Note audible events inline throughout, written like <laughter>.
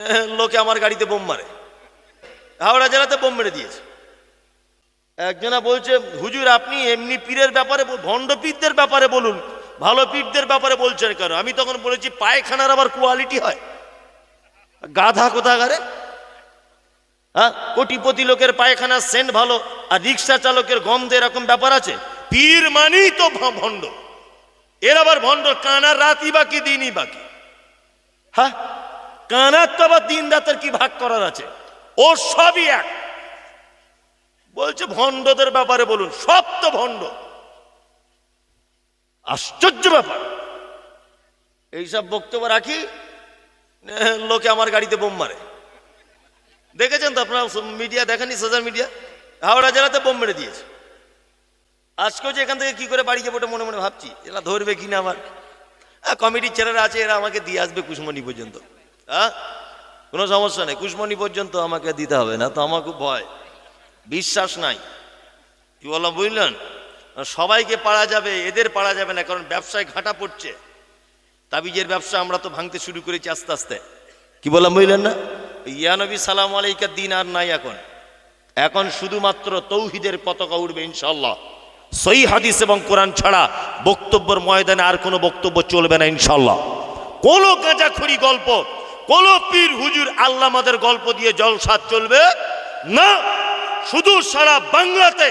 <laughs> লোকে আমার গাড়িতে বোম মারে। হাওড়া জেলাতে বোম মেরে দিয়েছে। একজনা বলছে, হুজুর, আপনি এমনি পীরের ব্যাপারে ভণ্ড পীরদের ব্যাপারে বলুন। ভালো পীরদের ব্যাপারে বলছেন কেন? আমি তখন বলেছি, পায়খানার আবার কোয়ালিটি হয়। গাধা কোথাকারে? হ্যাঁ কোটিপতি লোকের পায়খানা সেন্ট ভালো, আর রিক্সা চালকের গন্ধ এরকম ব্যাপার আছে? পীর মানেই তো ভণ্ড। এর আবার ভণ্ড কানার রাতই বাকি, দিনই বাকি। হ্যাঁ কানার তো আবার দিন রাতের কি ভাগ করার আছে? ও সবই এক। বলছে ভণ্ডদের ব্যাপারে বলুন, সব তো ভণ্ড। আশ্চর্য ব্যাপার। এইসব বক্তব্য রাখি লোকে আমার গাড়িতে বোম মারে। দেখেছেন তো আপনারা মিডিয়া দেখেনি সোশ্যাল মিডিয়া? হাওড়া জেলাতে বোম মেরে দিয়েছে। আজকেও যে এখান থেকে কি করে বাড়ি যাব ওটা মনে মনে ভাবছি, এরা ধরবে কিনা আমার? কমিটির ছেলেরা আছে, এরা আমাকে দিয়ে আসবে কুশমণি পর্যন্ত। হ্যাঁ? কোনো সমস্যা নেই। কুশমণি পর্যন্ত আমাকে দিতে হবে, না তো আমার খুব ভয়। বিশ্বাস নাই। কি বললাম, বুঝলেন? সবাইকে পারা যাবে, এদের পারা যাবে না, কারণ ব্যবসায় ঘাটা পড়ছে। তাবিজের ব্যবসা আমরা তো ভাঙতে শুরু করেছি আস্তে আস্তে। কি বললাম, বুঝলেন না? ইয়ানবী সালাম আলাইকার দিন আর নাই এখন। এখন শুধুমাত্র তৌহিদের পতাকা উঠবে ইনশাল্লাহ সই হাদিস এবং কোরআন ছাড়া বক্তব্যের ময়দানে আর কোনো বক্তব্য চলবে না ইনশাল্লাহ কোনো গাঁজাখড়ি গল্প কোন পীর, হুজুর, আল্লামাদের গল্প দিয়ে জলসাদ চলবে? না। শুধু সারা বাংলাতে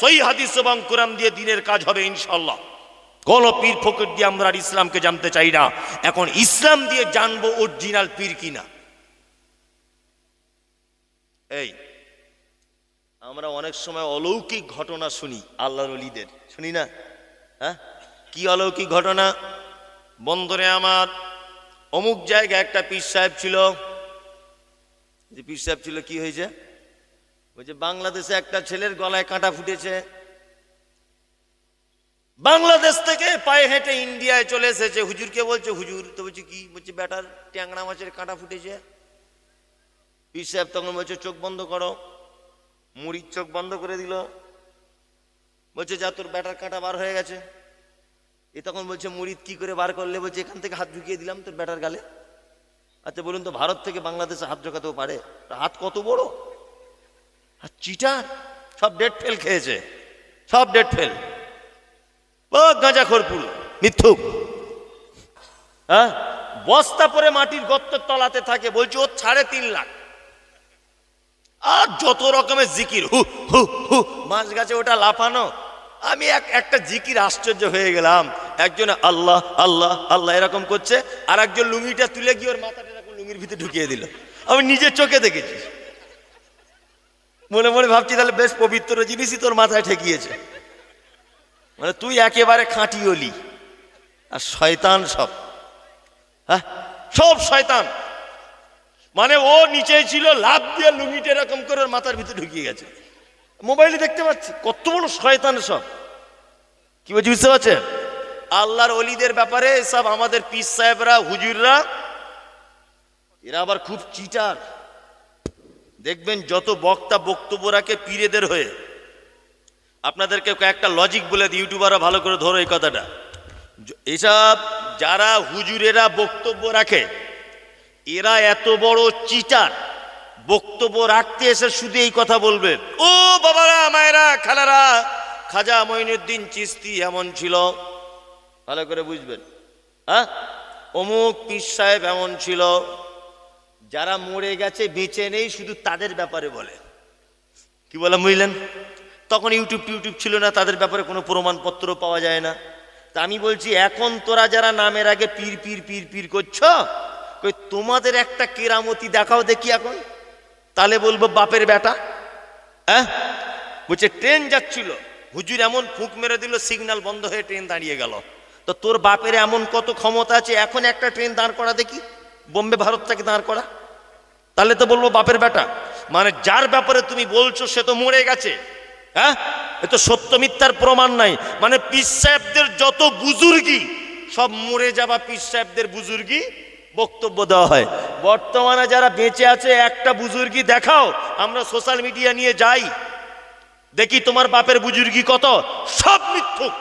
সই হাদিস এবং কোরআন দিয়ে দিনের কাজ হবে ইনশাল্লাহ কোন পীর ফকির দিয়ে আমরা আর ইসলামকে জানতে চাই না। এখন ইসলাম দিয়ে জানব অরিজিনাল পীর কিনা। এই, আমরা অনেক সময় অলৌকিক ঘটনা শুনি, আল্লাহর অলিদের শুনি না? হ্যাঁ? কি অলৌকিক ঘটনা? বন্দরে আমার অমুক জায়গায় একটা পীর সাহেব ছিল। যে পীর সাহেব ছিল কি হয়েছে? বলছে বাংলাদেশে একটা ছেলের গলায় কাঁটা ফুটেছে। বাংলাদেশ থেকে পায়ে হেঁটে ইন্ডিয়ায় চলে এসেছে। হুজুরকে বলছে? হুজুর, তো বলছে কি? বলছে বেটার ট্যাংরা মাছের কাঁটা ফুটেছে। পীর সাহেব তখন বলছে, চোখ বন্ধ করো। মুড়ির চোখ বন্ধ করে দিল। বলছে, যা, তোর ব্যাটার কাঁটা বার হয়ে গেছে। এ তখন বলছে মুড়িদ কি করে বার করলে? বলছে, এখান থেকে হাত ঢুকিয়ে দিলাম তোর ব্যাটার গালে। আচ্ছা বলুন তো, ভারত থেকে বাংলাদেশে হাত ঢোকাতেও পারে? হাত কত বড়? আর চিটার? সব ডেট ফেল খেয়েছে। সব ডেট ফেল। গাঁজা খোরপুর মিথ্যুক। হ্যাঁ? বস্তা পরে মাটির গর্তের তলাতে থাকে, বলছে ও সাড়ে তিন লাখ। আর যত রকমের জিকির, হু হু হু, মাছ গাছে ওটা লাফানো। আমি এক, একটা জিকির আশ্চর্য হয়ে গেলাম। একজন, আল্লাহ আল্লাহ আল্লাহ, এরকম করছে, আর একজন লুঙ্গিটা তুলে গিয়ে ওর মাথাটা এরকম লুঙ্গির ভিতরে ঢুকিয়ে দিল। আমি নিজের চোখে দেখেছি। মনে মনে ভাবছি, তাহলে বেশ পবিত্র জিনিসই তোর মাথায় ঠেকিয়েছে। মানে তুই একেবারে খাঁটি অলি। আর শয়তান সব। হ্যাঁ? সব শয়তান! মানে ও নিচে ছিল লাভ দিয়ে লুঙ্গিটা এরকম করে ওর মাথার ভিতরে ঢুকিয়ে গেছে। মোবাইলে দেখতে পাচ্ছি, কত বড় শয়তান সব। কি বলছি, বুঝতে পারছেন আল্লাহর অলিদের ব্যাপারে সব আমাদের পিস সাহেবরা, হুজুররা, এরা আবার খুব চিটার দেখবেন যত বক্তা বক্তব্য রাখে পীরেদের হয়ে। আপনাদেরকে কয়েকটা লজিক বলে দিই, ইউটিউবাররা ভালো করে ধরো এই কথাটা। এসব যারা হুজুরেরা বক্তব্য রাখে, এরা এত বড় চিটার বক্তব্য রাখতে এসে শুধু এই কথা বলবে। ও বাবারা, মায়েরা, খালারা, খাজা মঈনুদ্দিন চিস্তি এমন ছিল। ভালো করে বুঝবেন। হ্যাঁ? অমুক পীর সাহেব এমন ছিল। যারা মরে গেছে, বেঁচে নেই, শুধু তাদের ব্যাপারে বলে। কি বললাম বুঝলেন? তখন ইউটিউব টিউটিউব ছিল না, তাদের ব্যাপারে কোনো প্রমাণপত্র পাওয়া যায় না। তা আমি বলছি, এখন তোরা যারা নামের আগে পীর পীর পীর পীর করছ তোমাদের একটা কেরামতি দেখাও দেখি এখন। তাহলে বলব বাপের বেটা। হ্যাঁ? বলছে, ট্রেন যাচ্ছিল। হুজুর এমন ফুঁক মেরে দিল, সিগন্যাল বন্ধ হয়ে ট্রেন দাঁড়িয়ে গেল। তো তোর বাপের এমন কত ক্ষমতা আছে, এখন একটা ট্রেন দাঁড় করা দেখি? বোম্বে ভারত থেকে দাঁড় করা। তাহলে তো বলব বাপের বেটা। মানে যার ব্যাপারে তুমি বলছো, সে তো মরে গেছে। হ্যাঁ? এ তো সত্য মিথ্যার প্রমাণ নাই। মানে পীর সাহেবদের যত বুজুর্গি, সব মরে যাওয়া পীর সাহেবদের বুজুর্গি। বক্তব্য দেওয়া হয়। বর্তমানে যারা বেঁচে আছে, একটা বুজুর্গি দেখাও, আমরা সোশ্যাল মিডিয়া নিয়ে যাই। দেখি তোমার বাপের বুজুর্গি কত? সব মিথ্যুক।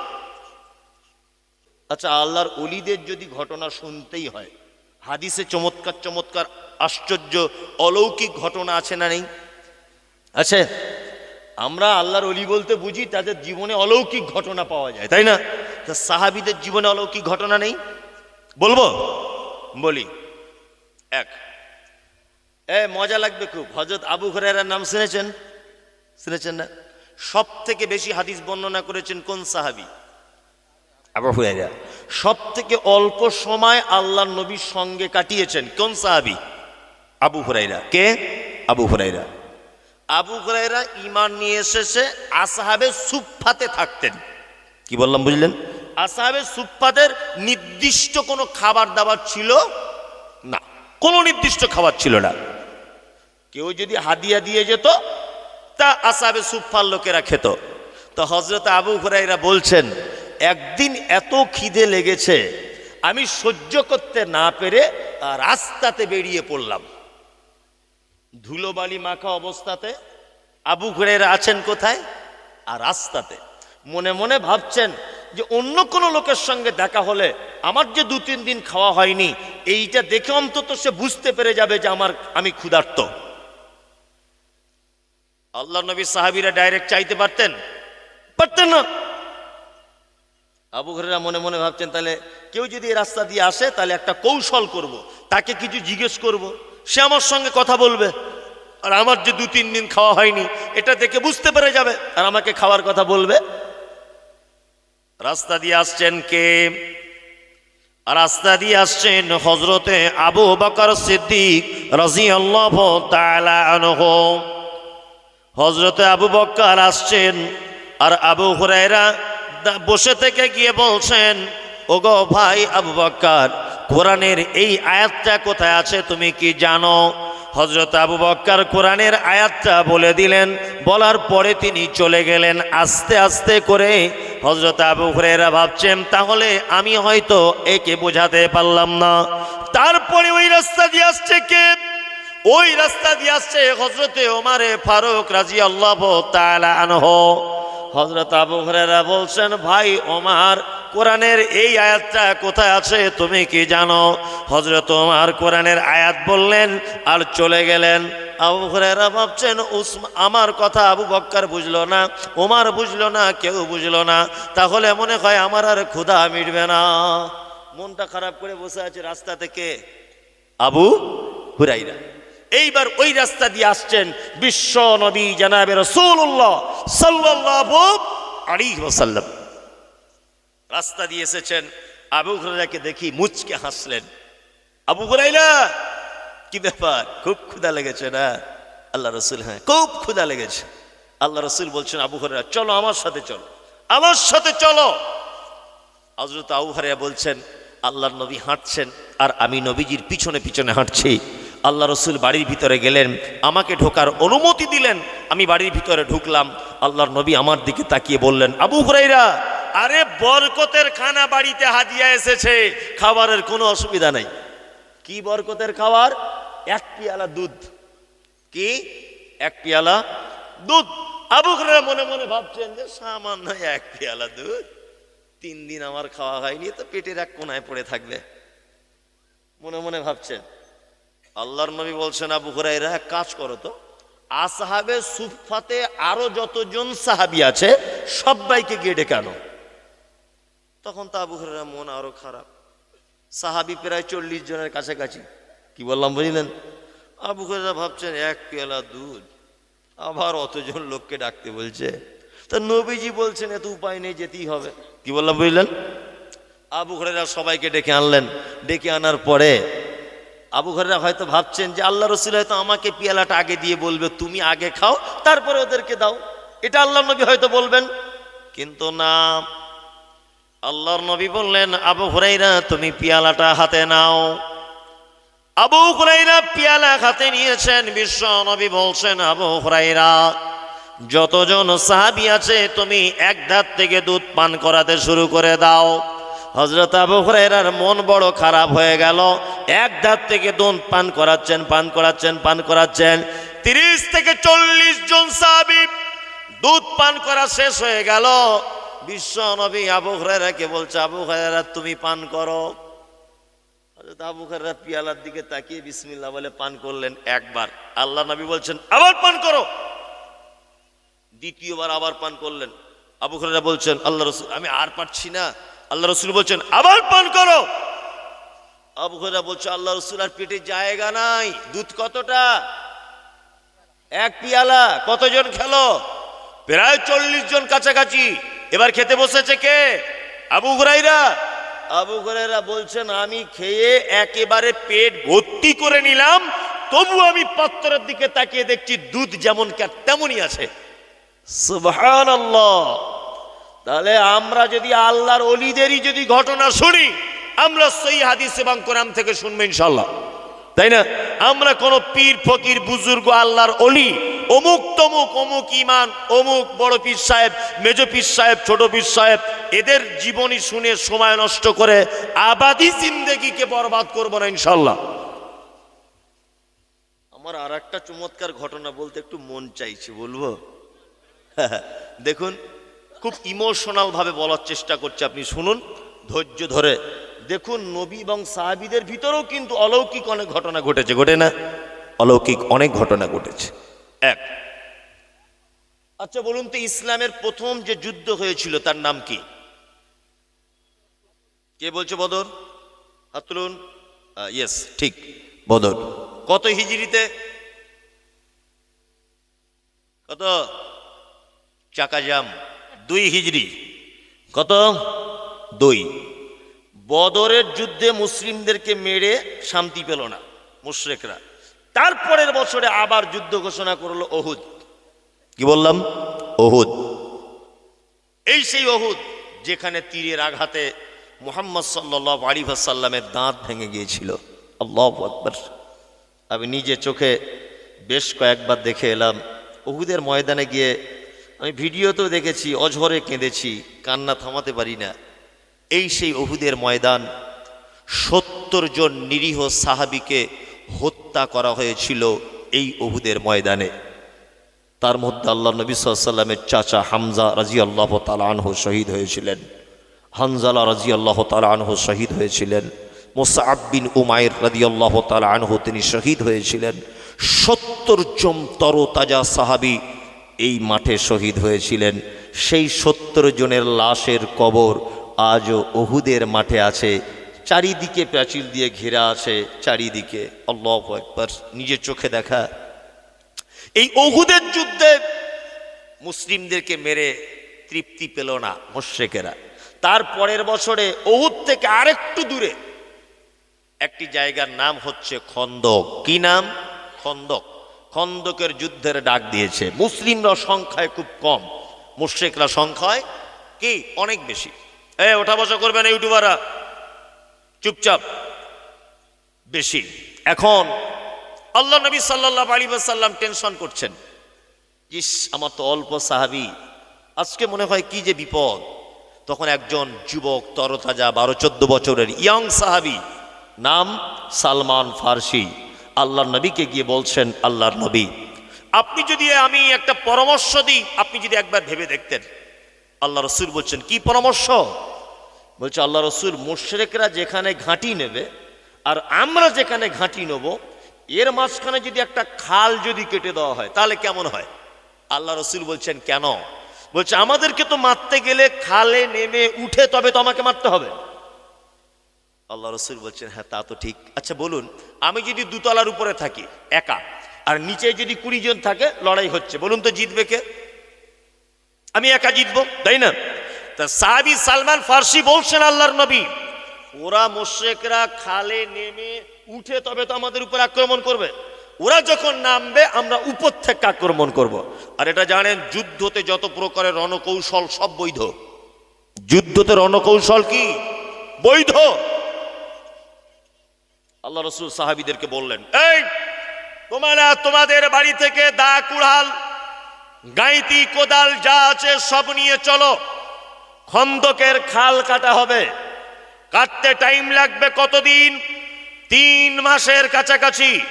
আচ্ছা আল্লাহর অলিদের যদি ঘটনা শুনতেই হয়, হাদিসে চমৎকার চমৎকার, আশ্চর্য, অলৌকিক ঘটনা আছে না নেই? আছে। আমরা আল্লাহর অলি বলতে বুঝি, তাদের জীবনে অলৌকিক ঘটনা পাওয়া যায়, তাই না? তা সাহাবিদের জীবনে অলৌকিক ঘটনা নেই? বলব? বলি। এক। এ মজা লাগবে খুব। হজরত আবু হরাইরার নাম শুনেছেন? শুনেছেন না? সব থেকে বেশি হাদিস বর্ণনা করেছেন কোন সাহাবি? আবু হুরাইরা সব থেকে অল্প সময় আল্লাহ নবীর সঙ্গে কাটিয়েছেন কোন সাহাবি? আবু হুরাইরা কে? আবু হুরাইরা আবু হুরাইরা ইমান নিয়ে এসেছে আসহাবে সুফাতে থাকতেন। কি বললাম বুঝলেন? আসহাবে সুফাতের নির্দিষ্ট কোনো খাবার দাবার ছিল না। কোনো নির্দিষ্ট খাবার ছিল না। কেউ যদি হাদিয়া দিয়ে যেত, তা আসাবে সুফার লোকেরা খেত। তো হজরত আবু হুরাইরা বলছেন, একদিন এত খিদে লেগেছে, আমি সহ্য করতে না পেরে রাস্তাতে বেরিয়ে পড়লাম। ধুলোবালি মাখা অবস্থাতে আবু হুরাইরা আছেন কোথায়? আর রাস্তাতে। মনে মনে ভাবছেন যে অন্য কোনো লোকের সঙ্গে দেখা হলে আমার যে দু তিন দিন খাওয়া হয়নি, এইটা দেখে অন্তত সে বুঝতে পেরে যাবে যে আমার, আমি ক্ষুধার্ত। আল্লাহ নবী সাহাবিরা ডাইরেক্ট চাইতে পারতেন? পারতেন না। আবু ঘরেরা মনে মনে ভাবছেন, তাহলে কেউ যদি রাস্তা দিয়ে আসে, তাহলে একটা কৌশল করব। তাকে কিছু জিজ্ঞেস করব। সে আমার সঙ্গে কথা বলবে। আর আমার যে দু তিন দিন খাওয়া হয়নি, এটা দেখে বুঝতে পেরে যাবে। আর আমাকে খাওয়ার কথা বলবে। রাস্তা দিয়ে আসছেন কে? রাস্তা দিয়ে আসছেন হজরতে আবু বকর সিদ্দিক রাজি আল্লাহ হজরতে আবু বক্কর আসছেন আর আবু হুরাইরা বসে থেকে গিয়ে বলছেন, ওগো ভাই আবু বক্কর কোরআনের এই আয়াতটা কোথায় আছে তুমি কি জানো? হজরত আবু বক্কার কোরআনের আয়াতটা বলে দিলেন। বলার পরে তিনি চলে গেলেন আস্তে আস্তে করে। হজরত আবু হরেরা ভাবছেন, তাহলে আমি হয়তো একে বোঝাতে পারলাম না। তারপরে ওই রাস্তা দিয়ে আসছে কে? ওই রাস্তা দিয়ে আসছে হজরতে ওমারে ফারুক রাজি আল্লাহ আনহ। হজরত আবু হরেরা বলছেন, ভাই ওমার, কোরআনের এই আয়াতটা কোথায় আছে তুমি কি জানো? হজরত ওমার কোরআনের আয়াত বললেন, আর চলে গেলেন। আবু হরেরা ভাবছেন আমার কথা আবু বক্কার বুঝলো না, ওমার বুঝলো না, কেউ বুঝলো না। তাহলে মনে হয় আমার আর ক্ষুধা মিটবে না। মনটা খারাপ করে বসে আছে রাস্তা থেকে আবু হুরাইরা এইবার ওই রাস্তা দিয়ে আসছেন বিশ্ব নবী জানাবে রসুল্লাহ রাস্তা দিয়ে এসেছেন, আবু হুরাইরাকে দেখি মুচকে হাসলেন। আবু হুরাইরা কি ব্যাপার? খুব ক্ষুধা লেগেছে না? আল্লাহ রসুল হ্যাঁ খুব ক্ষুধা লেগেছে। আল্লাহ রসুল বলছেন, আবু হুরাইরা চলো আমার সাথে চলো। আমার সাথে চলো। হজরত আউহারিয়া বলছেন, আল্লাহর নবী হাঁটছেন আর আমি নবীজির পিছনে পিছনে হাঁটছি। আল্লাহ রসুল বাড়ির ভিতরে গেলেন, আমাকে ঢোকার অনুমতি দিলেন, আমি বাড়ির ভিতরে ঢুকলাম, আল্লাহর নবী আমার দিকে তাকিয়ে বললেন, আবু হুরাইরা, আরে বরকতের খানা বাড়িতে হাজিয়া এসেছে, খাবারের কোনো অসুবিধা নাই। কি বরকতের খাবার? এক পিয়ালা দুধ। কি? এক পিয়ালা দুধ। আবু হুরাইরা মনে মনে ভাবছেন যে, সামান্য এক পিয়ালা দুধ? তিন দিন আমার খাওয়া হয়নি, তো পেটের এক কোনায় পড়ে থাকবে। মনে মনে ভাবছেন। আল্লাহর নবী বলছেন, আবু হুরাইরা এক কাজ করো তো। আসহাবে সুফাতে আরও যতজন সাহাবি আছে, সবাইকে গিয়ে ডেকে আনো। তখন তো আবু হুরাইরা মন আরও খারাপ। সাহাবি প্রায় চল্লিশ জনের কাছাকাছি। কি বললাম, বুঝলেন? আবু হুরাইরা ভাবছেন, এক পেয়ালা দুধ, আবার অতজন লোককে ডাকতে বলছে। তা নবীজি বলছেন এত উপায় নেই, যেতেই হবে। কি বললাম, বুঝলেন? আবু ঘরেরা সবাইকে ডেকে আনলেন। ডেকে আনার পরে আবু ঘরেরা হয়তো ভাবছেন যে আল্লাহ রসুল হয়তো আমাকে পিয়ালাটা আগে দিয়ে বলবে, তুমি আগে খাও, তারপরে ওদেরকে দাও। এটা আল্লাহ নবী হয়তো বলবেন। কিন্তু না, আল্লাহর নবী বললেন, আবু হুরাইরা তুমি পিয়ালাটা হাতে নাও। আবু হুরাইরা পিয়ালা হাতে নিয়েছেন, বিশ্ব নবী বলছেন, আবু হুরাইরা যতজন সাহাবি আছে, তুমি এক ধার থেকে দুধ পান করাতে শুরু করে দাও। হজরত আবু হুরাইরার মন বড় খারাপ হয়ে গেল। এক ধার থেকে দুধ পান করাচ্ছেন পান করাচ্ছেন পান করাচ্ছেন। তিরিশ থেকে চল্লিশ জন সাহাবি দুধ পান করা শেষ হয়ে গেল। বিশ্ব নবী আবু হুরাইরাকে বলছে, আবু হুরাইরা তুমি পান করো। হযরত আবু হুরায়রা পিয়ালার দিকে তাকিয়ে বিসমিল্লাহ বলে পান করলেন একবার। আল্লাহ নবী বলছেন, আবার পান করো। দ্বিতীয়বার আবার পান করলেন। আবু হুরায়রা বলছেন, আল্লাহ রসুল, আমি আর পারছি না। আল্লাহ রসুল বলছেন, আবার পান করো। আবু হুরায়রা বলছে, আল্লাহ রসুল, আর পেটে জায়গা নাই। দুধ কতটা? এক পিয়ালা। কতজন খেলো? প্রায় চল্লিশ জন কাছাকাছি। এবার খেতে বসেছে কে? আবু হুরাইরা আবু হুরাইরা বলছেন, আমি খেয়ে একেবারে পেট ভর্তি করে নিলাম। তবু আমি পাত্রের দিকে তাকিয়ে দেখছি দুধ যেমন তেমনই আছে। সুবহান তাহলে আমরা যদি আল্লাহর অলিদেরই যদি ঘটনা শুনি, আমরা সই হাদিস এবং কোরআন থেকে শুনব ইনশাল্লাহ তাই না? আমরা কোন পীর, ফকির, বুজুর্গ, আল্লাহর অলি, অমুক তমুক, অমুক ইমান, অমুক বড় পীর সাহেব, মেজ পীর সাহেব, ছোট পীর সাহেব, এদের জীবনী শুনে সময় নষ্ট করে আবাদি জিন্দেগিকে বরবাদ করব না ইনশাল্লাহ আমার আর একটা চমৎকার ঘটনা বলতে একটু মন চাইছে, বলব? <laughs> দেখুন খুব ইমোশনাল ভাবে বলার চেষ্টা করছে। আপনি শুনুন, ধৈর্য ধরে। দেখুন, নবী এবং সাহাবিদের ভিতরেও কিন্তু অলৌকিক অনেক ঘটনা ঘটেছে, ঘটে না? অলৌকিক অনেক ঘটনা ঘটেছে। এক। আচ্ছা বলুন তো, ইসলামের প্রথম যে যুদ্ধ হয়েছিল, তার নাম কি? কে বলছে বদর? হাত তুলুন। ইয়েস ঠিক, বদর। কত হিজড়িতে? কত? চাকাজাম। দুই হিজড়ি কত? দুই। বদরের যুদ্ধে মুসলিমদেরকে মেরে শান্তি পেল না মুশরেকরা। তারপরের বছরে আবার যুদ্ধ ঘোষণা করল অহুদ কি বললাম? অহুদ এই সেই অহুদ যেখানে তীরের আঘাতে মোহাম্মদ সাল্লাহ আলিফাসাল্লামের দাঁত ভেঙে গিয়েছিল। আল্লাহ আকবর। আমি নিজে চোখে বেশ কয়েকবার দেখে এলাম। অহুদের ময়দানে গিয়ে আমি ভিডিওতেও দেখেছি, অঝরে কেঁদেছি, কান্না থামাতে পারি না। এই সেই অহুদের ময়দান, সত্তর জন নিরীহ সাহাবিকে হত্যা করা হয়েছিল এই অহুদের ময়দানে। তার মধ্যে আল্লাহ নবী সাল্লামের চাচা হামজা রাজি আল্লাহ তালানহ শহীদ হয়েছিলেন। হানজালা রাজি আল্লাহ তালানহ শহীদ হয়েছিলেন। মোসাআব বিন উমায়ের রাজি আল্লাহ তালানহ তিনি শহীদ হয়েছিলেন। সত্তর জন তরতাজা সাহাবি এই মাঠে শহীদ হয়েছিলেন। সেই সত্তর জনের লাশের কবর আজও অহুদের মাঠে আছে। চারিদিকে প্রাচীর দিয়ে ঘেরা আছে, চারিদিকে। আল্লাহ একবার নিজের চোখে দেখা। এই অহুদের যুদ্ধে মুসলিমদেরকে মেরে তৃপ্তি পেল না মোশেকেরা। তার পরের বছরে অহুদ থেকে আরেকটু দূরে। একটি জায়গার নাম হচ্ছে খন্দক। কি নাম? খন্দক। খন্দকের যুদ্ধের ডাক দিয়েছে। মুসলিমরা সংখ্যায় খুব কম, মুশ্রিকরা সংখ্যায় কি? অনেক বেশি। এ ওঠা বসা করবেন ইউটিউবাররা। চুপচাপ। বেশি। এখন আল্লাহ নবী সাল্লাহ আলী সাল্লাম টেনশন করছেন। ইস, আমার তো অল্প সাহাবি। আজকে মনে হয় কি যে বিপদ। তখন একজন যুবক তরতাজা বারো চোদ্দ বছরের ইয়ং সাহাবি, নাম সালমান ফার্সি। আল্লাহর নবীকে গিয়ে বলছেন, আল্লাহর নবী, আপনি যদি আমি একটা পরামর্শ দিই, আপনি যদি একবার ভেবে দেখতেন। আল্লাহ রসুল বলছেন, কি পরামর্শ? বলছে, আল্লাহ রসুল মুশরেকরা যেখানে ঘাঁটি নেবে আর আমরা যেখানে ঘাঁটি নেব, এর মাঝখানে যদি একটা খাল যদি কেটে দেওয়া হয়, তাহলে কেমন হয়? আল্লাহ রসুল বলছেন, কেন? বলছে, আমাদেরকে তো মারতে গেলে খালে নেমে উঠে তবে তো আমাকে মারতে হবে। আল্লাহ রসুল বলছেন হ্যাঁ তা তো ঠিক। আচ্ছা বলুন, আমি যদি দুতলার উপরে থাকি, একা, আর নিচে যদি কুড়ি জন থাকে, লড়াই হচ্ছে, বলুন তো জিতবে কে? আমি একা জিতবো, তাই না? তা সাহাবি সালমান ফার্সি বলছেন আল্লাহর নবী, ওরা মোশেকরা খালে নেমে উঠে তবে তো আমাদের উপর আক্রমণ করবে। ওরা যখন নামবে, আমরা উপর থেকে আক্রমণ করব। আর এটা জানেন, যুদ্ধতে যত প্রকারের রণকৌশল সব বৈধ। যুদ্ধতে রণকৌশল কি? বৈধ। আল্লাহ রসুল সাহাবিদেরকে বললেন, এই, তোমরা তোমাদের বাড়ি থেকে দা কুড়াল গাইতি, কোদাল যা আছে সব নিয়ে চলো। খন্দকের খাল কাটা হবে। কাটতে টাইম লাগবে কতদিন? তিন মাসের কাছাকাছি।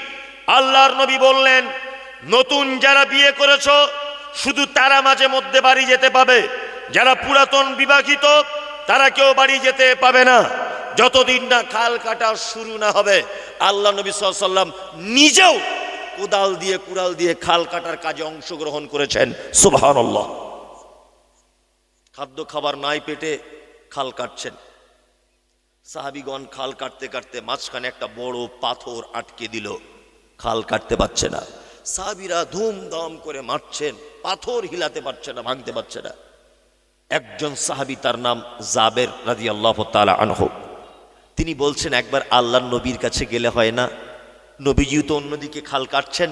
আল্লাহর নবী বললেন, নতুন যারা বিয়ে করেছ, শুধু তারা মাঝে মধ্যে বাড়ি যেতে পাবে। যারা পুরাতন বিবাহিত, তারা কেউ বাড়ি যেতে পাবে না। যতদিন না খাল কাটা শুরু না হবে, আল্লাহ নবী সাল্লাম নিজেও কোদাল দিয়ে কুড়াল দিয়ে খাল কাটার কাজে অংশগ্রহণ করেছেন। সুবহান আল্লাহ খাদ্য খাবার নাই পেটে খাল কাটছেন। সাহাবিগণ খাল কাটতে কাটতে মাঝখানে একটা বড় পাথর আটকে দিল। খাল কাটতে পারছে না। সাহাবিরা ধুমধাম করে মারছেন। পাথর হিলাতে পারছে না, ভাঙতে পারছে না। একজন সাহাবি তার নাম জাবের রাজি আল্লাহ তালা আনহ। তিনি বলছেন, একবার আল্লাহ নবীর কাছে গেলে হয় না? নবীজিও তো অন্যদিকে খাল কাটছেন।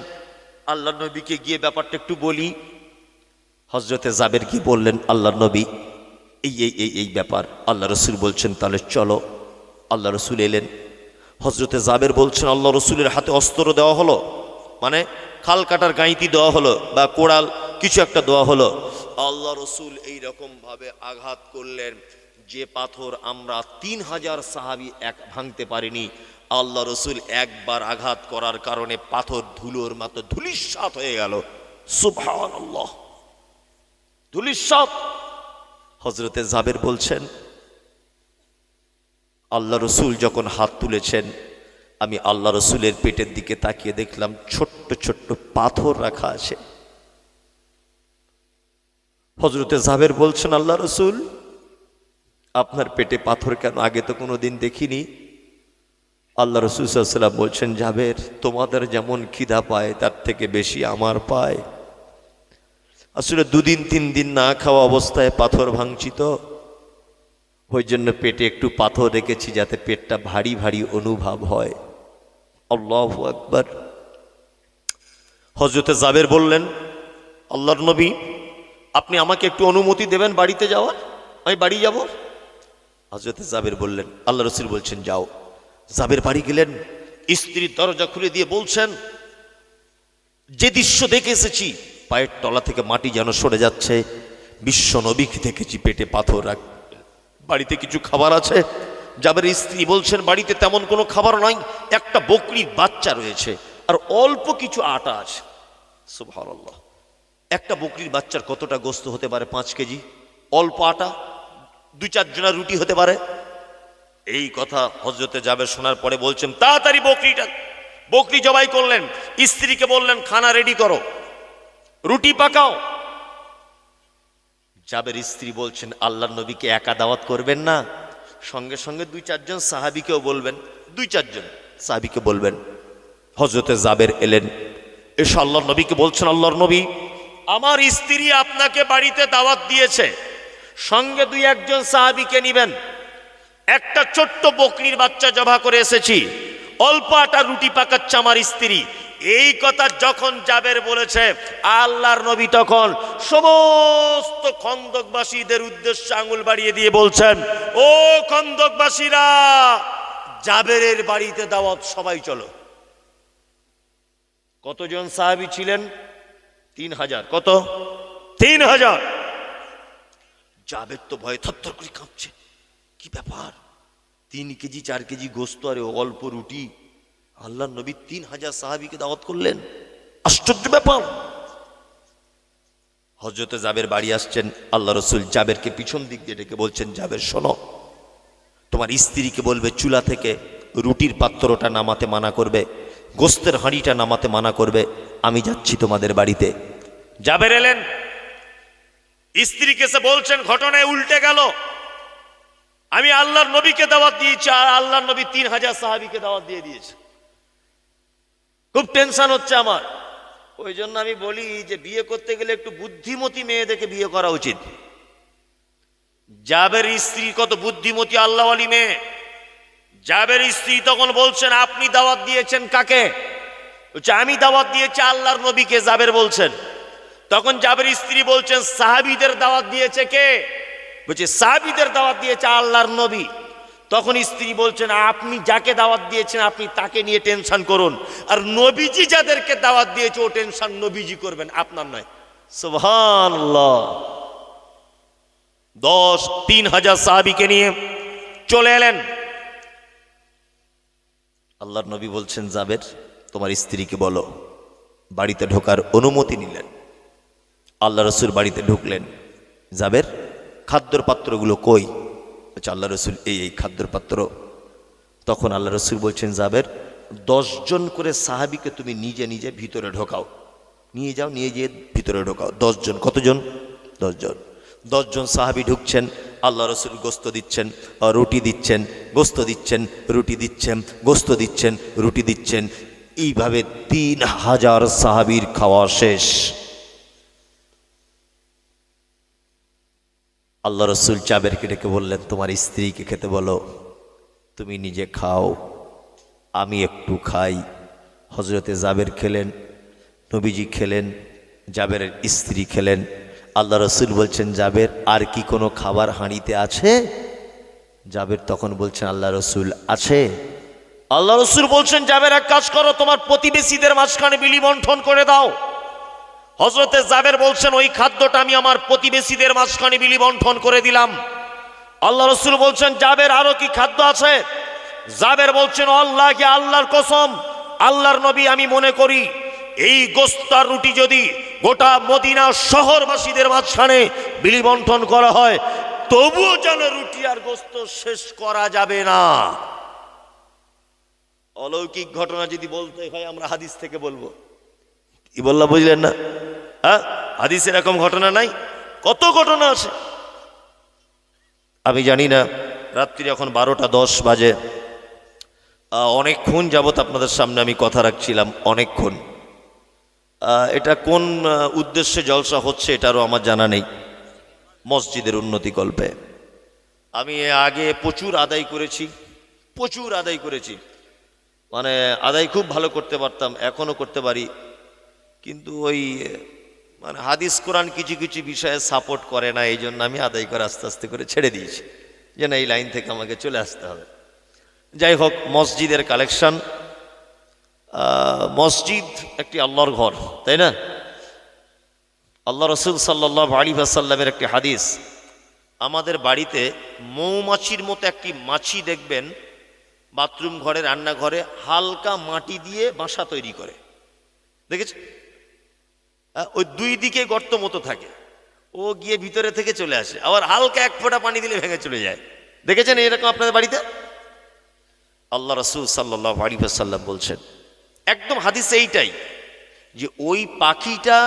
আল্লাহ নবীকে গিয়ে ব্যাপারটা একটু বলি। হজরতে জাবের কি বললেন আল্লাহ নবী, এই এই এই এই ব্যাপার। আল্লাহ রসুল বলছেন, তাহলে চলো। আল্লাহ রসুল এলেন। হজরতে জাবের বলছেন, আল্লাহ রসুলের হাতে অস্ত্র দেওয়া হলো। মানে খাল কাটার গাঁইতি দেওয়া হলো বা কোড়াল, কিছু একটা দেওয়া হলো। আল্লাহ রসুল এই রকম ভাবে আঘাত করলেন। যে পাথর আমরা তিন হাজার সাহাবি এক ভাঙতে পারিনি, আল্লাহ রসুল একবার আঘাত করার কারণে পাথর ধুলোর মতো ধুলিস্বাত হয়ে গেল। সুভান আল্লাহ হজরতে জাবের বলছেন, আল্লাহ রসুল যখন হাত তুলেছেন, আমি আল্লাহ রসুলের পেটের দিকে তাকিয়ে দেখলাম, ছোট্ট ছোট্ট পাথর রাখা আছে। হজরতে জাবের বলছেন, আল্লাহ রসুল আপনার পেটে পাথর কেন? আগে তো কোনো দিন দেখিনি। আল্লাহ রসুল সাল্লাম বলছেন, জাবের, তোমাদের যেমন খিদা পায়, তার থেকে বেশি আমার পায়। আসলে দুদিন, তিন দিন না খাওয়া অবস্থায় পাথর ভাঙছি তো। ওই জন্য পেটে একটু পাথর রেখেছি যাতে পেটটা ভারী ভারী অনুভব হয়। আল্লাহ একবার হজরতে জাবের বললেন, আল্লাহর নবী, আপনি আমাকে একটু অনুমতি দেবেন বাড়িতে যাওয়ার? আমি বাড়ি যাব? হজরতে জাবের বললেন আল্লাহ রসুল বলছেন, যাও। জাবের বাড়ি গেলেন, স্ত্রীর দরজা খুলে দিয়ে বলছেন, যে দৃশ্য দেখে এসেছি, পায়ের তলা থেকে মাটি যেন সরে যাচ্ছে, বিশ্ব নবীকে দেখেছি পেটে পাথর রাখ বাড়িতে কিছু খাবার আছে? যাবের স্ত্রী বলছেন, বাড়িতে তেমন কোনো খাবার নাই, একটা বকরির বাচ্চা রয়েছে, আর অল্প কিছু আটা আছে। একটা বকরির বাচ্চার কতটা গোস্ত হতে পারে পাঁচ কেজি? অল্প আটা? দুই চারজনের রুটি হতে পারে। এই কথা হজরতে যাবে শোনার পরে বলছেন, তাড়াতাড়ি বকরিটা, বকরি জবাই করলেন, স্ত্রীকে বললেন, খানা রেডি করো, রুটি পাকাও। জাবের স্ত্রী বলছেন আল্লাহ নবীকে একা দাওয়াত করবেন না, সঙ্গে সঙ্গে দুই চারজন সাহাবিকেও বলবেন, দুই চারজন সাহাবিকে বলবেন। হজরতে জাবের এলেন, এসে আল্লাহর নবীকে বলছেন, আল্লাহর নবী, আমার স্ত্রী আপনাকে বাড়িতে দাওয়াত দিয়েছে সঙ্গে দুই একজন সাহাবিকে নিবেন। একটা ছোট্ট বকরির বাচ্চা জবা করে এসেছি। অল্প আটা রুটি পাকাচ্ছে আমার স্ত্রী। এই কথা যখন জাবের বলেছে, আল্লাহর নবী তখন সমস্ত খন্দকবাসীদের উদ্দেশ্যে আঙুল বাড়িয়ে দিয়ে বলছেন, ও খন্দকবাসীরা, জাবেরের বাড়িতে দাওয়াত সবাই চলো। কতজন সাহাবী ছিলেন? তিন হাজার। কত? তিন হাজার। জাবের তো ভয়ে থরথর করে কাঁপছে। কি ব্যাপার? তিন কেজি, চার কেজি গোস্ত আর অল্প রুটি। আল্লাহ নবী তিন হাজার সাহাবিকে দাওয়াত করলেন। আশ্চর্য ব্যাপার। হজরতে জাবের বাড়ি আসছেন। আল্লাহ রসুল জাবেরকে পিছন দিক দিয়ে ডেকে বলছেন, জাবের, শোনো। তোমার স্ত্রীকে বলবে, চুলা থেকে রুটির পাত্রটা নামাতে মানা করবে, গোস্তের হাঁড়িটা নামাতে মানা করবে। আমি যাচ্ছি তোমাদের বাড়িতে। জাবের এলেন। স্ত্রীকে সে বলছেন, ঘটনায় উল্টে গেল। আমি আল্লাহর নবীকে দাওয়াত দিয়েছি আর আল্লাহর নবী তিন হাজার সাহাবিকে দাওয়াত দিয়ে দিয়েছে। খুব টেনশন হচ্ছে আমার। ওই জন্য আমি বলি যে বিয়ে করতে গেলে একটু বুদ্ধিমতী মেয়ে দেখে বিয়ে করা উচিত। জাবের স্ত্রী কত বুদ্ধিমতী, আল্লাহ আলী মেয়ে। জাবের স্ত্রী তখন বলছেন, আপনি দাওয়াত দিয়েছেন কাকে? আমি দাওয়াত দিয়েছি আল্লাহর নবীকে, জাবের বলছেন। তখন জাবের স্ত্রী বলছেন, সাহাবিদের দাওয়াত দিয়েছে কে? বলছে, সাহাবিদের দাওয়াত দিয়েছে আল্লাহর নবী। তখন স্ত্রী বলছেন, আপনি যাকে দাওয়াত দিয়েছেন, আপনি তাকে নিয়ে টেনশন করুন। আর নবীজি যাদেরকে দাওয়াত দিয়েছে, ও টেনশন নবীজি করবেন, আপনার নয়। সুবহানাল্লাহ। দশ, তিন হাজার সাহাবিকে নিয়ে চলে এলেন। আল্লাহর নবী বলছেন, জাবের, তোমার স্ত্রীকে বলো, বাড়িতে ঢোকার অনুমতি নিলেন। আল্লাহ রসুল বাড়িতে ঢুকলেন। জাবের খাদ্যর পাত্রগুলো কই? বলছে, আল্লাহ রসুল, এই এই খাদ্যর পাত্র। তখন আল্লাহ রসুল বলছেন, জাবের, দশজন করে সাহাবিকে তুমি নিজে নিজে ভিতরে ঢোকাও। নিয়ে যাও, নিয়ে গিয়ে ভিতরে ঢোকাও। দশজন, কতজন? দশজন। দশজন সাহাবি ঢুকছেন, আল্লাহ রসুল গোস্ত দিচ্ছেন রুটি দিচ্ছেন, গোস্ত দিচ্ছেন, রুটি দিচ্ছেন, গোস্ত দিচ্ছেন, রুটি দিচ্ছেন। এইভাবে তিন হাজার সাহাবির খাওয়া শেষ। আল্লাহ রসুল চাবেরকে ডেকে বললেন, তোমার স্ত্রীকে খেতে বলো, তুমি নিজে খাও, আমি একটু খাই। হজরতে জাবের খেলেন, নবীজি খেলেন, জাবেরের স্ত্রী খেলেন। আল্লাহ রসুল বলছেন, জাবের, আর কি কোনো খাবার হাঁড়িতে আছে? জাবের তখন বলছেন, আল্লাহ রসুল, আছে। আল্লাহ রসুল বলছেন, জাবের এক কাজ করো, তোমার প্রতিবেশীদের মাঝখানে বিলি করে দাও। হজরতে জাবের বলছেন, ওই খাদ্যটা আমি আমার প্রতিবেশীদের মাঝখানে বিলি বন্টন করে দিলাম। আল্লাহ রসুল বলছেন, জাবের আরও কি খাদ্য আছে? জাবের বলছেন, আল্লাহকে আল্লাহর কসম, আল্লাহর নবী আমি মনে করি, এই গোস্তার রুটি যদি গোটা মদিনা শহরবাসীদের মাঝখানে বিলি বন্টন করা হয়, তবুও যেন রুটি আর গোস্ত শেষ করা যাবে না। অলৌকিক ঘটনা যদি বলতে হয়, আমরা হাদিস থেকে বলব। কি বললাম বুঝলেন না? হ্যাঁ? হাদিসে এরকম ঘটনা নাই? কত ঘটনা আছে? আমি জানি না রাত্রি এখন বারোটা দশ বাজে। অনেকক্ষণ যাবৎ আপনাদের সামনে আমি কথা রাখছিলাম, অনেকক্ষণ। এটা কোন উদ্দেশ্যে জলসা হচ্ছে এটারও আমার জানা নেই। মসজিদের উন্নতি কল্পে। আমি আগে প্রচুর আদায় করেছি, প্রচুর আদায় করেছি। মানে আদায় খুব ভালো করতে পারতাম, এখনও করতে পারি। কিন্তু ওই মানে হাদিস কোরআন কিছু কিছু বিষয়ে সাপোর্ট করে না এই জন্য আমি আদায় করে আস্তে আস্তে করে ছেড়ে দিয়েছি। যে না এই লাইন থেকে আমাকে চলে আসতে হবে। যাই হোক মসজিদের কালেকশন। মসজিদ একটি আল্লাহর ঘর তাই না? আল্লাহ রসুল সাল্লাহ আলী সাল্লামের একটি হাদিস। আমাদের বাড়িতে মৌমাছির মতো একটি মাছি দেখবেন বাথরুম ঘরে রান্নাঘরে হালকা মাটি দিয়ে বাসা তৈরি করে। দেখেছে হ্যাঁ, ওই দুই দিকে গর্ত মতো থাকে। ও গিয়ে ভিতরে থেকে চলে আসে। আবার হালকা এক ফোঁটা পানি দিলে ভেঙে চলে যায়। দেখেছেন এরকম আপনাদের বাড়িতে? আল্লাহ রসুল সাল্লাহ আলী সাল্লাম বলছেন, একদম হাদিস এইটাই যে ওই পাখিটা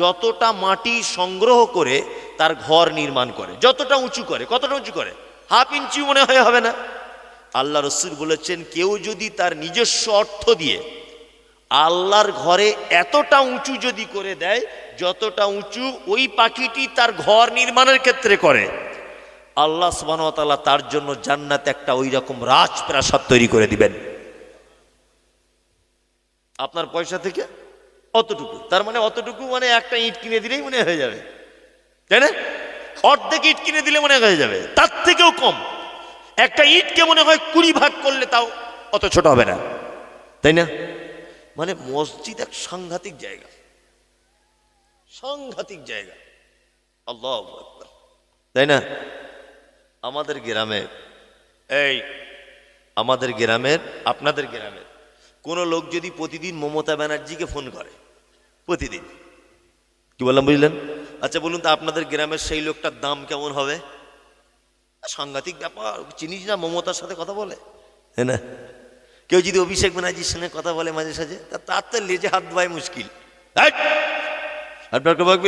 যতটা মাটি সংগ্রহ করে, তার ঘর নির্মাণ করে। যতটা উঁচু করে, কতটা উঁচু করে? হাফ ইঞ্চি মনে হয় হবে না। আল্লাহ রসুল বলেছেন, কেউ যদি তার নিজস্ব অর্থ দিয়ে আল্লাহর ঘরে এতটা উঁচু যদি করে দেয়, যতটা উঁচু ওই পাখিটি তার ঘর নির্মাণের ক্ষেত্রে করে। আল্লাহ সুবাহতাল্লাহ তার জন্য জান্নাতে একটা ওই রকম রাজপ্রাসাদ তৈরি করে দিবেন। আপনার পয়সা থেকে অতটুকু। তার মানে অতটুকু মানে একটা ইট কিনে দিলেই মনে হয়ে যাবে। তাই না? অর্ধেক ইট কিনে দিলে মনে হয়ে যাবে। তার থেকেও কম। একটা ইটকে মনে হয় কুড়ি ভাগ করলে তাও অত ছোট হবে না। তাই না? মানে মসজিদ এক সাংঘাতিক জায়গা। সাংঘাতিক জায়গা। আল্লাহ তাই না? আমাদের গ্রামে, এই, আমাদের গ্রামের, আপনাদের গ্রামের, কোনো লোক যদি প্রতিদিন মমতা ব্যানার্জিকে ফোন করে, প্রতিদিন। কি বললাম, বুঝলেন? আচ্ছা বলুন তো আপনাদের গ্রামের সেই লোকটার দাম কেমন হবে? সাংঘাতিক ব্যাপার, চিনিস না মমতার সাথে কথা বলে? হ্যাঁ না? কেউ যদি অভিষেক ব্যানার্জির সঙ্গে কথা বলে মাঝে সাঝে তার তো লেজে হাত দেওয়াই মুশকিল।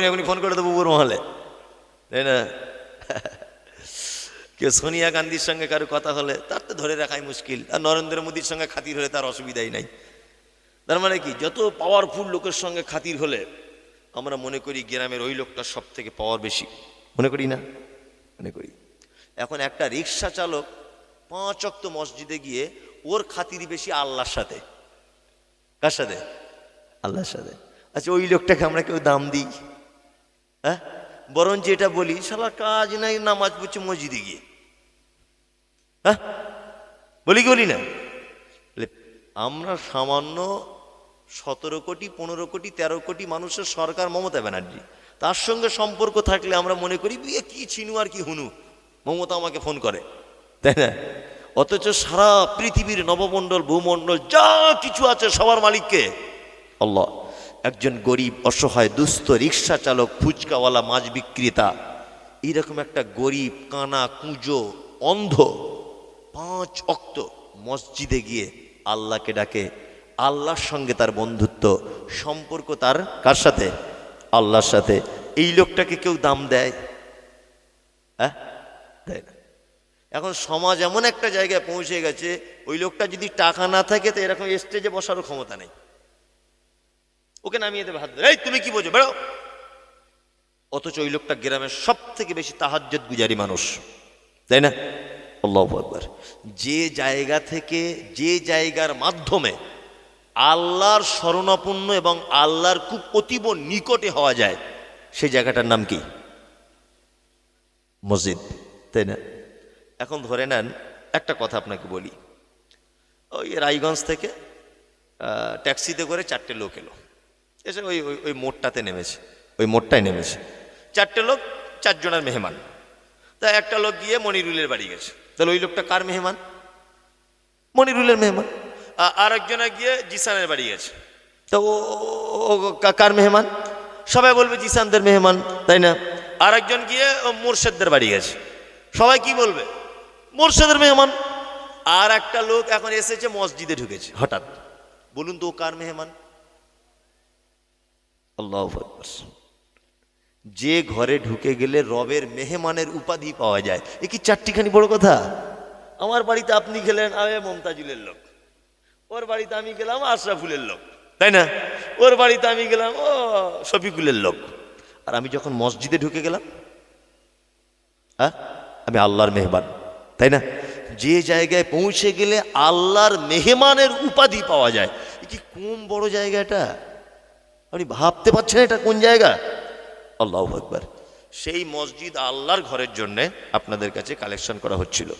এখনই ফোন করে দেবো উপর মহলে। তাই না? কেউ সোনিয়া গান্ধীর সঙ্গে কারও কথা হলে তার তো ধরে রাখাই মুশকিল, আর নরেন্দ্র মোদীর সঙ্গে খাতির হলে তার অসুবিধাই নাই। তার মানে কি, যত পাওয়ারফুল লোকের সঙ্গে খাতির হলে আমরা মনে করি গ্রামের ওই লোকটা সব থেকে পাওয়ার বেশি। মনে করি না? মনে করি। এখন একটা রিক্সা চালক পাঁচ অক্ত মসজিদে গিয়ে ওর খাতির বেশি আল্লাহর সাথে। কার সাথে? আল্লাহর সাথে। আচ্ছা ওই লোকটাকে আমরা কেউ দাম দিই? হ্যাঁ? বরং যেটা বলি, শালা, কাজ নাই, নামাজ পড়ছে মসজিদে গিয়ে। হ্যাঁ? বলি কি, বলি না? আমরা সামান্য সতেরো কোটি, পনেরো কোটি, তেরো কোটি মানুষের সরকার মমতা ব্যানার্জি। তার সঙ্গে সম্পর্ক থাকলে আমরা মনে করি কি চিনু আর কি হুনু? মমতা আমাকে ফোন করে। তাই না? অথচ সারা পৃথিবীর নবমণ্ডল, ভূমণ্ডল, যা কিছু আছে সবার মালিককে। আল্লাহ, একজন গরিব, অসহায়, দুস্থ রিক্সা চালক, ফুচকাওয়ালা, মাছ বিক্রেতা, এইরকম একটা গরিব, কানা, কুঁজো, অন্ধ, পাঁচ অক্ত মসজিদে গিয়ে আল্লাহকে ডাকে। আল্লাহর সঙ্গে তার বন্ধুত্ব, সম্পর্ক তার কার সাথে? আল্লাহর সাথে। এই লোকটাকে কেউ দাম দেয়? হ্যাঁ? দেয় না। এখন সমাজ এমন একটা জায়গায় পৌঁছে গেছে ওই লোকটা যদি টাকা না থাকে তো এরকম স্টেজে বসারও ক্ষমতা নেই। ওকে নামিয়ে দেবে হাত ধরে, এই তুমি কি বোঝো? বেড়ো অথচ ওই লোকটা গ্রামের সব থেকে বেশি তাহাজ্জত গুজারি মানুষ। তাই না? আল্লাহ যে জায়গা থেকে যে জায়গার মাধ্যমে আল্লাহর শরণাপন্ন এবং আল্লাহর খুব অতীব নিকটে হওয়া যায় সেই জায়গাটার নাম কি? মসজিদ। তাই না? এখন ধরে নেন, একটা কথা আপনাকে বলি। ওই রায়গঞ্জ থেকে ট্যাক্সিতে করে চারটে লোক এলো। এসে ওই ওই ওই মোড়টাতে নেমেছে, ওই মোড়টায় নেমেছে। চারটে লোক, চারজনের মেহমান। তা একটা লোক গিয়ে মনিরুলের বাড়ি গেছে। তাহলে ওই লোকটা কার মেহমান? মনিরুলের মেহমান। আর একজনে গিয়ে জিসানের বাড়ি গেছে। তো ও কার মেহমান? সবাই বলবে জিসানদের মেহমান, তাই না? আর একজন গিয়ে মোর্শেদদের বাড়ি গেছে। সবাই কি বলবে? মোর্শেদের মেহমান। আর একটা লোক এখন এসেছে, মসজিদে ঢুকেছে, হঠাৎ। বলুন তো কার মেহমান? আল্লাহ যে ঘরে ঢুকে গেলে রবের মেহমানের উপাধি পাওয়া যায়। এ কি চারটিখানি বড় কথা? আমার বাড়িতে আপনি গেলেন আবে মমতাজুলের লোক। ওর বাড়িতে আমি গেলাম, আশরাফুলের লোক। তাই না? ওর বাড়িতে আমি গেলাম, ও শফিকুলের লোক। আর আমি যখন মসজিদে ঢুকে গেলাম হ্যাঁ? আমি আল্লাহর মেহমান। তাই না? যে জায়গায় পৌঁছে গেলে আল্লাহর মেহমানের উপাধি পাওয়া যায়। কি কোন বড় জায়গা এটা? আপনি ভাবতে পারছেন এটা কোন জায়গা? আল্লাহ একবার সেই মসজিদ আল্লাহর ঘরের জন্যে আপনাদের কাছে কালেকশন করা হচ্ছিল।